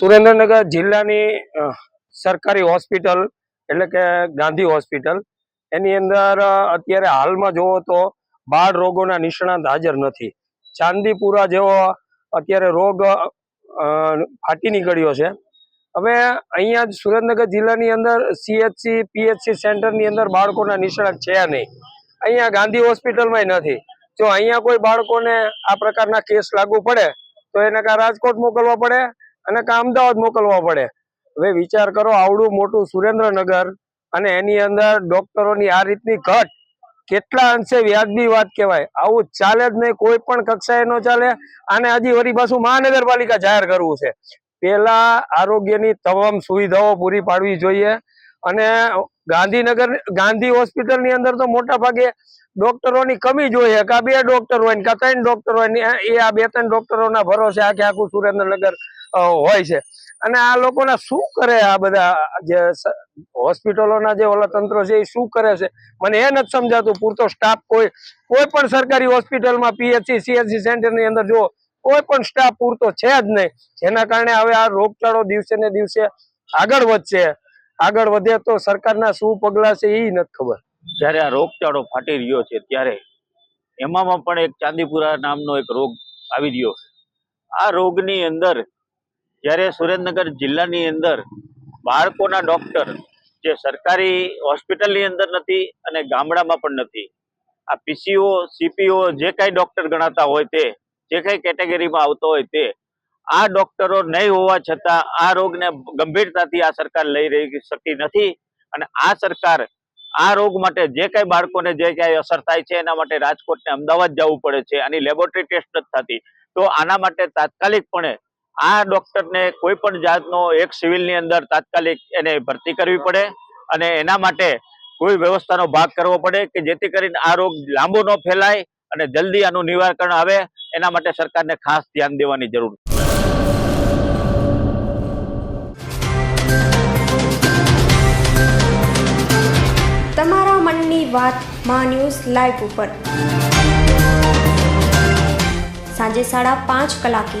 સુરેન્દ્રનગર જિલ્લાની સરકારી હોસ્પિટલ એટલે કે ગાંધી હોસ્પિટલ. એની અંદર અત્યારે હાલમાં જોવો તો બાળ રોગોના નિષ્ણાંત હાજર નથી. ચાંદીપુરા જેવો અત્યારે રોગ ફાટી નીકળ્યો છે. હવે અહીંયા જ સુરેન્દ્રનગર જિલ્લાની અંદર સીએચસી પીએચસી સેન્ટરની અંદર બાળકોના નિષ્ણાંત છે નહીં. અહીંયા ગાંધી હોસ્પિટલમાં નથી. જો અહીંયા કોઈ બાળકોને આ પ્રકારના કેસ લાગુ પડે, તો એને કાં રાજકોટ મોકલવા પડે અને કામદાવાદ મોકલવા પડે. હવે વિચાર કરો, આવડું મોટું સુરેન્દ્રનગર અને એની અંદર ડોક્ટરોની આ રીતની ઘટ. કેટલા અંશે વ્યાજબી વાત કહેવાય. આવું ચાલે જ નહીં, કોઈ પણ કક્ષાએ ન ચાલે. આને હજી વળી પાછું મહાનગરપાલિકા જાહેર કરવું છે. પેલા આરોગ્યની તમામ સુવિધાઓ પૂરી પાડવી જોઈએ અને ગાંધીનગર, ગાંધી હોસ્પિટલની અંદર તો મોટા ભાગે ડોક્ટરોની કમી જોઈએ. કે બે ડોક્ટર હોય ને કાં ત્રણ ડોક્ટર હોય ને એ આ બે ત્રણ ડોક્ટરોના ભરોસે આખે આખું સુરેન્દ્રનગર હોય છે. અને આ લોકોના શું કરે આ બધા જે હોસ્પિટલોના જે ઓલા તંત્રો છે એ શું કરે છે? મને એ નથી સમજાતું. પૂરતો સ્ટાફ કોઈ કોઈ પણ સરકારી હોસ્પિટલમાં પીએચસી સીએચસી સેન્ટરની અંદર જો કોઈ પણ સ્ટાફ પૂરતો છે જ નહીં. જેના કારણે હવે આ રોગચાળો દિવસે ને દિવસે આગળ વધશે. આગળ વધે તો સરકારના શું પગલાં છે એ નથી ખબર. જ્યારે આ રોગચાળો ફાટી રહ્યો છે ત્યારે એમાં પણ એક ચાંદીપુરા નામનો એક રોગ આવી રહ્યો આ રોગની અંદર જ્યારે સુરેન્દ્રનગર જિલ્લાની અંદર બાળકોના ડોક્ટર જે સરકારી હોસ્પિટલની અંદર નથી અને ગામડામાં પણ નથી. આ પીસીઓ સીપીઓ જે કાંઈ ડૉક્ટર ગણાતા હોય તે, જે કાંઈ કેટેગરીમાં આવતો હોય તે, આ ડૉક્ટરો નહીં હોવા છતાં આ રોગને ગંભીરતાથી આ સરકાર લઈ રહી શકતી નથી અને આ સરકાર આ રોગ માટે જે કઈ બાળકોને જે કઈ અસર થાય છે એના માટે રાજકોટને અમદાવાદ જવું પડે છે. આની લેબોરેટરી ટેસ્ટ નથી થતી. તો આના માટે તાત્કાલિકપણે આ ડોક્ટરને કોઈ પણ જાતનો એક સિવિલની અંદર તાત્કાલિક એને ભરતી કરવી પડે અને એના માટે કોઈ વ્યવસ્થાનો ભાગ કરવો પડે કે જેથી કરીને આ રોગ લાંબો ન ફેલાય અને જલ્દી આનું નિવારણ આવે. એના માટે સરકારને ખાસ ધ્યાન દેવાની જરૂર છે. તમારા મનની વાત મા ન્યૂઝ લાઈવ ઉપર. સાંજે સાડા પાંચ કલાકે